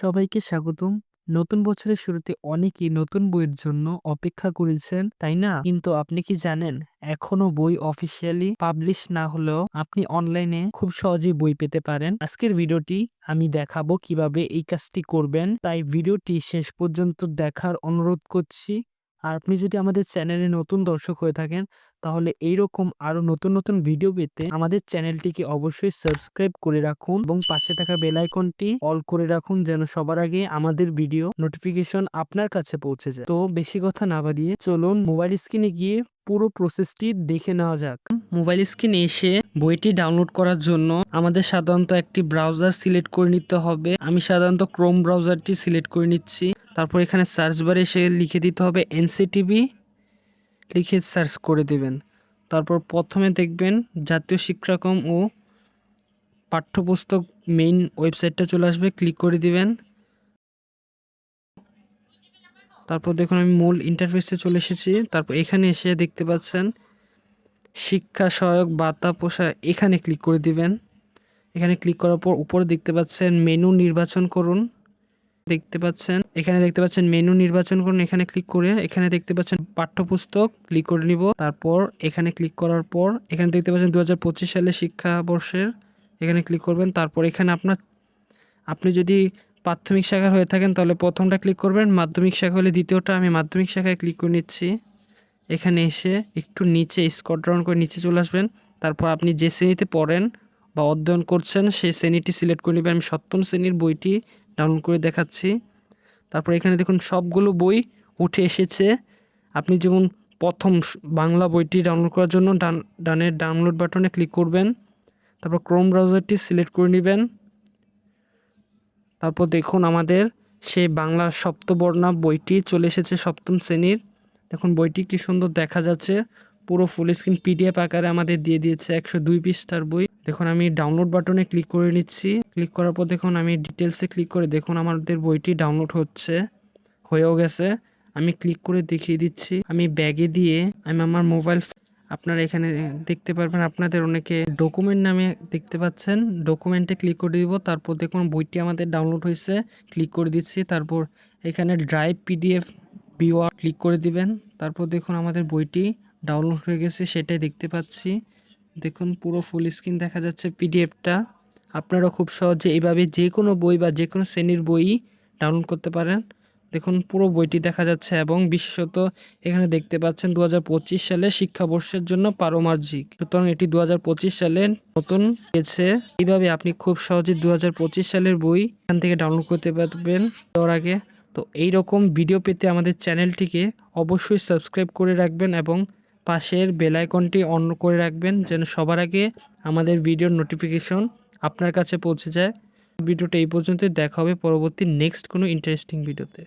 সবাইকে স্বাগতম। নতুন বছরের শুরুতে অনেকেই নতুন বইয়ের জন্য অপেক্ষা করেছেন, তাই না? কিন্তু আপনি কি জানেন, এখনও বই অফিসিয়ালি পাবলিশ না হলেও আপনি অনলাইনে খুব সহজেই বই পেতে পারেন। আজকের ভিডিওটি আমি দেখাবো কীভাবে এই কাজটি করবেন। তাই ভিডিওটি শেষ পর্যন্ত দেখার অনুরোধ করছি। আর আপনি যদি আমাদের চ্যানেলে নতুন দর্শক হয়ে থাকেন, তাহলে এইরকম আরও নতুন নতুন ভিডিও পেতে আমাদের চ্যানেলটিকে অবশ্যই সাবস্ক্রাইব করে রাখুন এবং পাশে থাকা বেল আইকনটি অল করে রাখুন যেন সবার আগে আমাদের ভিডিও নোটিফিকেশন আপনার কাছে পৌঁছে যায়। তো বেশি কথা না বাড়িয়ে চলুন মোবাইল স্ক্রিনে গিয়ে পুরো প্রসেসটি দেখে নেওয়া যাক। মোবাইল স্ক্রিনে এসে বইটি ডাউনলোড করার জন্য আমাদের সাধারণত একটি ব্রাউজার সিলেক্ট করে নিতে হবে। আমি সাধারণত ক্রোম ব্রাউজারটি সিলেক্ট করে নিচ্ছি। তারপর এখানে সার্চ বারে এসে লিখে দিতে হবে এনসিটিভি লিখে সার্চ করে দেবেন। তারপর প্রথমে দেখবেন জাতীয় শিক্ষাক্রম ও পাঠ্যপুস্তক মেইন ওয়েবসাইটটা চলে আসবে ক্লিক করে দিবেন। তারপর দেখুন আমি মূল ইন্টারফেসে চলে এসেছি। তারপর এখানে এসে দেখতে পাচ্ছেন শিক্ষা সহায়ক বার্তা পোষা এখানে ক্লিক করে দিবেন। এখানে ক্লিক করার পর উপরে দেখতে পাচ্ছেন মেনু নির্বাচন করুন। দেখতে পাচ্ছেন। এখানে দেখতে পাচ্ছেন মেনু নির্বাচন করুন। এখানে ক্লিক করে এখানে দেখতে পাচ্ছেন পাঠ্যপুস্তক ক্লিক করে নিব। তারপর এখানে ক্লিক করার পর এখানে দেখতে পাচ্ছেন দু সালে শিক্ষাবর্ষের এখানে ক্লিক করবেন। তারপর এখানে আপনার, আপনি যদি প্রাথমিক শাখার হয়ে থাকেন তাহলে প্রথমটা ক্লিক করবেন। মাধ্যমিক শাখা হলে দ্বিতীয়টা আমি মাধ্যমিক শাখায় ক্লিক করে নিচ্ছি। এখানে এসে একটু নিচে স্কট ডাউন করে নিচে চলে আসবেন। তারপর আপনি যে শ্রেণীতে পড়েন বা অধ্যয়ন করছেন, সেই শ্রেণীটি সিলেক্ট করে নেবেন। আমি সপ্তম শ্রেণির বইটি ডাউনলোড করে দেখাচ্ছি। তারপর এখানে দেখুন, সবগুলো বই উঠে এসেছে। আপনি যেমন প্রথম বাংলা বইটি ডাউনলোড করার জন্য ডান ডানের ডাউনলোড বাটনে ক্লিক করবেন। তারপর ক্রোম ব্রাউজারটি সিলেক্ট করে নেবেন। তারপর দেখুন, আমাদের সেই বাংলা সপ্তবর্ণা বইটি চলে এসেছে সপ্তম শ্রেণির। দেখুন, বইটি কি সুন্দর দেখা যাচ্ছে। পুরো ফুল স্ক্রিন পিডিএফ আকারে আমাদের দিয়ে দিয়েছে একশো দুই পৃষ্ঠার বই। দেখুন, আমি ডাউনলোড বাটনে ক্লিক করে নিচ্ছি। ক্লিক করার পর দেখুন, আমি ডিটেলসে ক্লিক করে দেখুন, আমাদের বইটি ডাউনলোড হচ্ছে, হয়েও গেছে। আমি ক্লিক করে দেখিয়ে দিচ্ছি। আমি ব্যাগে দিয়ে আমি আমার মোবাইল আপনারা এখানে দেখতে পারবেন, আপনাদের অনেকে ডকুমেন্ট নামে দেখতে পাচ্ছেন। ডকুমেন্টে ক্লিক করে দিব, তারপর দেখুন, বইটি আমাদের ডাউনলোড হয়েছে ক্লিক করে দিচ্ছি। তারপর এখানে ড্রাইভ পিডিএফ বিওয়া ক্লিক করে দিবেন। তারপর দেখুন, আমাদের বইটি ডাউনলোড হয়ে গেছে, সেটাই দেখতে পাচ্ছি। দেখুন, পুরো ফুল স্ক্রিন দেখা যাচ্ছে পিডিএফটা আপনারা খুব সহজে এইভাবে যে কোনো বই বা যে কোনো শ্রেণির বই ডাউনলোড করতে পারেন। দেখুন, পুরো বইটি দেখা যাচ্ছে এবং বিশেষত এখানে দেখতে পাচ্ছেন দু সালে শিক্ষাবর্ষের জন্য পারমার্জিক। সুতরাং এটি দু হাজার পঁচিশ সালে নতুন গেছে এইভাবে আপনি খুব সহজে দু সালের বই এখান থেকে ডাউনলোড করতে পারবেন। দেওয়ার আগে তো এই রকম ভিডিও পেতে আমাদের চ্যানেলটিকে অবশ্যই সাবস্ক্রাইব করে রাখবেন এবং পাশের বেলাইকনটি অন করে রাখবেন যেন সবার আগে আমাদের ভিডিওর নোটিফিকেশন আপনার কাছে পৌঁছে যায়। ভিডিওটা এই পর্যন্তই। দেখা হবে পরবর্তী নেক্সট কোনো ইন্টারেস্টিং ভিডিওতে